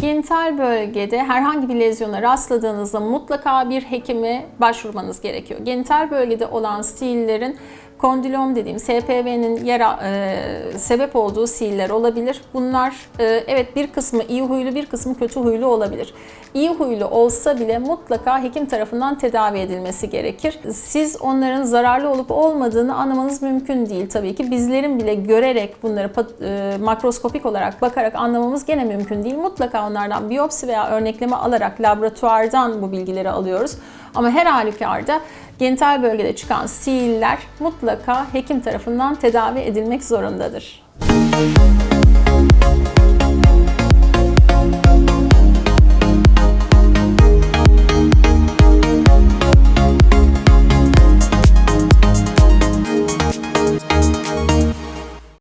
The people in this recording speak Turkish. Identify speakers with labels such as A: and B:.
A: Genital bölgede herhangi bir lezyona rastladığınızda mutlaka bir hekime başvurmanız gerekiyor. Genital bölgede olan sihirlerin kondilom dediğim SPV'nin yara, e, sebep olduğu sihirler olabilir. Bunlar e, evet bir kısmı iyi huylu bir kısmı kötü huylu olabilir. İyi huylu olsa bile mutlaka hekim tarafından tedavi edilmesi gerekir. Siz onların zararlı olup olmadığını anlamanız mümkün değil tabii ki. Bizlerin bile görerek bunları e, makroskopik olarak bakarak anlamamız gene mümkün değil. Mutlaka onlardan biyopsi veya örnekleme alarak laboratuvardan bu bilgileri alıyoruz. Ama her halükarda genital bölgede çıkan sihirler mutlaka hekim tarafından tedavi edilmek zorundadır.